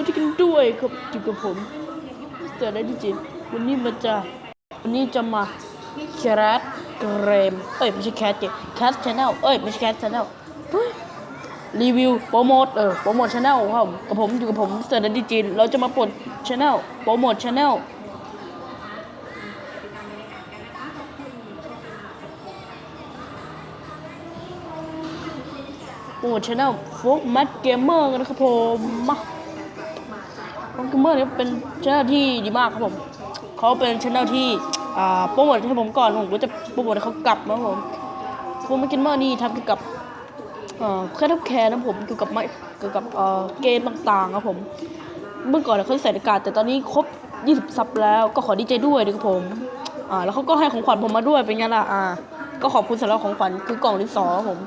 วัสดีกันด้วยครับอยู่กับผมเจอได้จริงวันนี้มาจะวันนี้จะมาแคสเกรมเอ้ยไม่ใช่แคสเกมแคสชาแนลเอ้ยไม่ใช่แคสชาแนลรีวิวโปรโมทเออโปรโมทชาแนลครับกับผมอยู่กับผมเจอได้จริงเราจะมาปลดชาแนลโปรโมทชาแนลโปรโมทชาแนลโฟกมัดเกมเมอร์กันนะครับผมมา เกมเมอร์เนี่ยเป็นชแนลที่ดีมากครับผมเขาเป็นชแนลที่อ่าโปรโมทให้ผมก่อนผมก็จะโปรโมทให้เขากลับนะครับผมโฟกมัดเกมเมอร์นี่ทำเกี่ยวกับอ่อแค่ทับแคร์นะผมเกี่ยวกับไม่เกี่ยวกับเอ่อเกมต่างๆครับผม เมื่อก่อนเขาใส่อากาศแต่ตอนนี้ครบ 20 ซับแล้วก็ขอดีใจด้วยนะครับผมอ่าแล้วเขาก็ให้ของขวัญผมมาด้วยเป็นไงล่ะอ่าก็ขอบคุณสำหรับของขวัญคือกล่องดินสอผม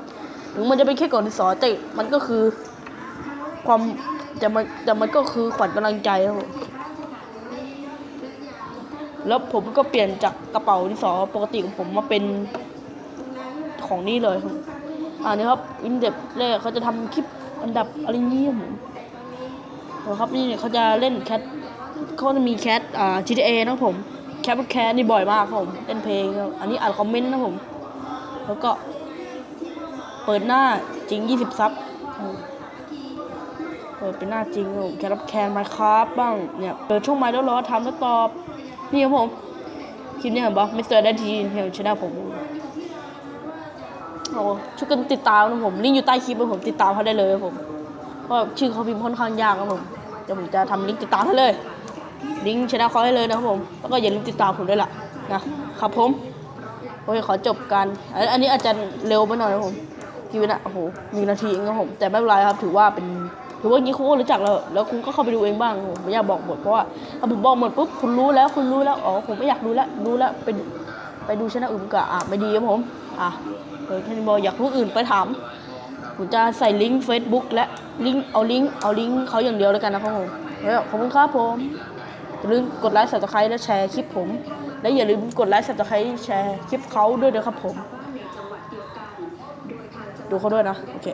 ถึงมันจะเป็นแค่กล่องดินสอแต่มันก็คือความ แต่มันแต่มันก็คือขวัญกำลังใจครับผมแล้วผมก็เปลี่ยนจากกระเป๋าดินสอปกติของผมมาเป็นของนี่เลยครับอ่านี่ครับอินเด็บแรกเขาจะทำคลิปอันดับอะไรเงี้ยผมนะครับนี่เขาจะเล่นแคทเขาจะมีแคทอ่า GTA นะผมแคทแคทนี่บ่อยมากครับผมเล่นเพลงครับอันนี้อ่านคอมเมนต์นะผม แล้วก็เปิดหน้าจริง 20 ซับ เปิดเป็นหน้าจริงครับผมแคทแคนมครับบ้างเนี่ยเปิดช่วงไม้แล้วรอทำแล้วตอบนี่ครับผมคลิปนี้เห็นปะไมิสเตอได้ทีเฮลชนลผมโอ้ช่วยกันติดตามนะผมลิงก์อยู่ใต้คลิปนะผมติดตามเขาได้เลยครับผมเพราะชื่อเขาพิมพ์ค่อนข้างยากครับผมเดี๋ยวผมจะทำลิงก์ติดตามให้เลย ลิงก์ชนะเขาให้เลยนะครับผม แล้วก็อย่าลืมติดตามผมด้วยล่ะนะครับผมโอเคขอจบกันอันนี้อาจจะเร็วไปหน่อยนะครับผมกี่วินาโอ้โหหนึ่งนาทีเองครับผม แต่ไม่เป็นไรครับ ถือว่าเป็น ถือว่างี้คุณก็รู้จักแล้วแล้วคุณก็เข้าไปดูเองบ้างผมไม่อยากบอกหมดเพราะว่าถ้าผมบอกหมดปุ๊บคุณรู้แล้วคุณรู้แล้วอ๋อผมไม่อยากรู้แล้วรู้แล้วไปไปดูชนะอื่นก็อะไม่ดีครับผมอะเออท่านบอกอยากรู้อื่นไปถามผมจะใส่ลิงก์ Facebook และลิงก์เอาลิงก์เอาลิงก์เขาอย่างเดียวแล้วกันนะครับผมแล้วขอบคุณครับผมอย่าลืมกดไลค์สับสไครต์และแชร์คลิปผม และอย่าลืมกดไลค์สับสไครต์แชร์คลิปเขาด้วยนะครับผม ดูเขาด้วยนะ โอเค